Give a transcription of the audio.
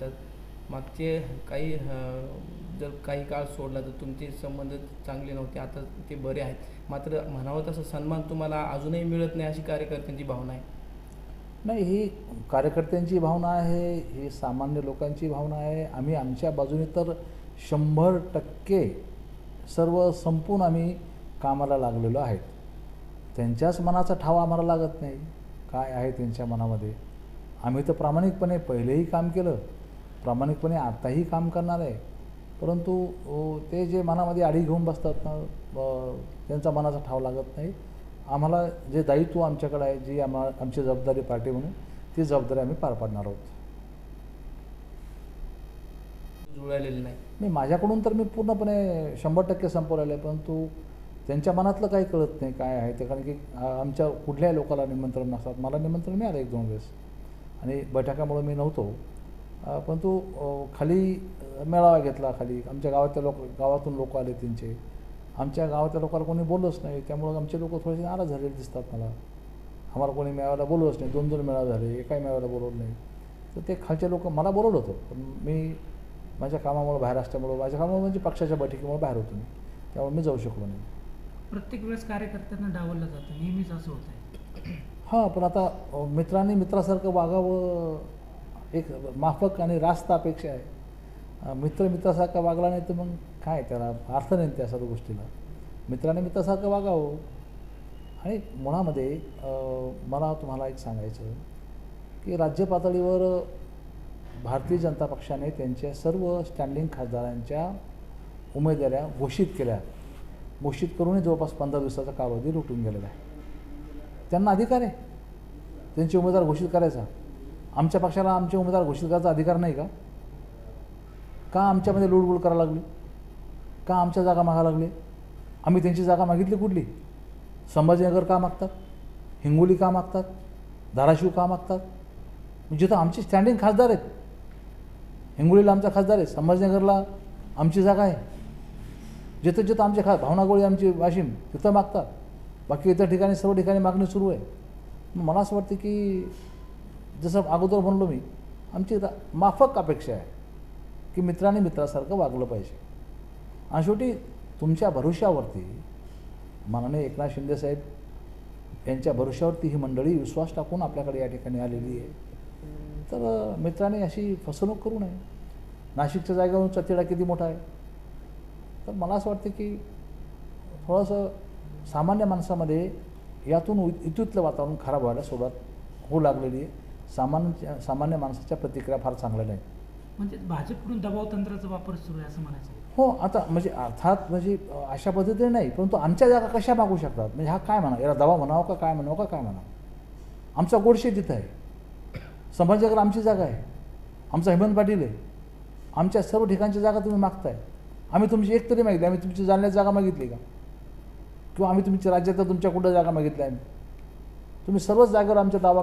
येतात मागचे काही जर काही काळ सोडला तर तुमचे संबंध चांगले नव्हते. आता ते बरे आहेत. मात्र म्हणावं तसं सन्मान तुम्हाला अजूनही मिळत नाही अशी कार्यकर्त्यांची भावना आहे. नाही ही कार्यकर्त्यांची भावना आहे ही सामान्य लोकांची भावना आहे. आम्ही आमच्या बाजूने तर शंभर टक्के सर्व संपून आम्ही कामाला लागलेलो आहेत. त्यांच्याच मनाचा ठावा आम्हाला लागत नाही. काय आहे त्यांच्या मनामध्ये? आम्ही तर प्रामाणिकपणे पहिलेही काम केलं. प्रामाणिकपणे आताही काम करणार आहे. परंतु ते जे मनामध्ये आडी घेऊन बसतात ना त्यांचा मनाचा ठाव लागत नाही. आम्हाला जे दायित्व आमच्याकडे आहे जी आम्हा आमची जबाबदारी पार्टी म्हणून ती जबाबदारी आम्ही पार पाडणार आहोत. जुळलेलं नाही. मी माझ्याकडून तर मी पूर्णपणे शंभर टक्के संपवलेलं आहे परंतु त्यांच्या मनातलं काही कळत नाही काय आहे ते. कारण की आमच्या कुठल्याही लोकाला निमंत्रण नसतात. मला निमंत्रण मिळालं एक दोन वेळेस. आणि बैठकामुळे मी नव्हतो. परंतु खाली मेळावा घेतला खाली. आमच्या गावातल्या लोक गावातून लोक आले त्यांचे. आमच्या गावातल्या लोकांना कोणी बोललंच नाही. त्यामुळं आमचे लोक थोडेसे नाराज झालेले दिसतात मला. आम्हाला कोणी मेळाव्याला बोलवलंच नाही. दोन दोन मेळावे झाले. एकाही मेळाव्याला बोलवलं नाही. तर ते खालचे लोक मला बोलवलं होतं. पण मी माझ्या कामामुळे बाहेर असल्यामुळं माझ्या कामामुळे म्हणजे पक्षाच्या बैठकीमुळे बाहेर होतो मी. त्यामुळे मी जाऊ शकलो नाही. प्रत्येक वेळेस कार्यकर्त्यांना डावललं जातं. नेहमीच असं होत हां पण आता मित्रांनी मित्रासारखं वागावं एक माफक आणि रास्त अपेक्षा आहे. मित्र मित्रासारखा वागला नाही तर मग काय त्याला अर्थ नाही त्या सर्व गोष्टीला. मित्राने मित्रासारखं वागावं. आणि मुळामध्ये मला तुम्हाला एक सांगायचं की राज्य पातळीवर भारतीय जनता पक्षाने त्यांच्या सर्व स्टँडिंग खासदारांच्या उमेदवाऱ्या घोषित केल्या. घोषित करूनही जवळपास पंधरा दिवसाचा कालावधी लुटून गेलेला आहे. त्यांना अधिकार आहे. त्यांचे उमेदवार घोषित करायचा. आमच्या पक्षाला आमचे उमेदवार घोषित करायचा अधिकार नाही का? का आमच्यामध्ये लुडबुड करायला लागली? का आमच्या जागा मागा लागली? आम्ही त्यांची जागा मागितली कुठली? संभाजीनगर का मागतात? हिंगोली का मागतात? धाराशिव का मागतात? म्हणजे जिथं आमचे स्टँडिंग खासदार आहेत. हिंगोलीला आमचा खासदार आहे. संभाजीनगरला आमची जागा आहे. जिथं जिथं आमचे खास भावनागोळी आमची वाशिम तिथं मागतात. बाकी इतर ठिकाणी सर्व ठिकाणी मागणी सुरू आहे. मला असं वाटतं की जसं अगोदर म्हणलो मी आमची माफक अपेक्षा आहे की मित्राने मित्रासारखं वागलं पाहिजे. आणि शेवटी तुमच्या भरोश्यावरती माननीय एकनाथ शिंदेसाहेब यांच्या भरोश्यावरती ही मंडळी विश्वास टाकून आपल्याकडे या ठिकाणी आलेली आहे. तर मित्राने अशी फसवणूक करू नये. नाशिकच्या जागेवरून चतिडा किती मोठा आहे? तर मला असं वाटतं की थोडंसं सामान्य माणसामध्ये यातून उ- इतुतलं वातावरण खराब व्हायला सुरुवात होऊ लागलेली आहे. सामान्य सामान्य माणसाच्या प्रतिक्रिया फार चांगल्या नाहीत. म्हणजे भाजपकडून दबाव तंत्राचा वापर सुरू आहे असं म्हणायचं हो आता म्हणजे अर्थात म्हणजे अशा पद्धतीने नाही परंतु आमच्या जागा कशा मागू शकतात? म्हणजे हा काय म्हणा याला दबाव म्हणावं का काय म्हणावं का काय म्हणावं? आमचा गोडशे तिथं आहे. संभाजीनगर आमची जागा आहे. आमचा हेमंत पाटील आहे. आमच्या सर्व ठिकाणची जागा तुम्ही मागताय. आम्ही तुमची एक तरी मागितली. आम्ही तुमची जालन्यात जागा मागितली का? किंवा आम्ही तुमच्या राज्यात तुमच्या कुठं जागा मागितल्या? आम्ही तुम्ही सर्वच जागेवर आमच्या दावा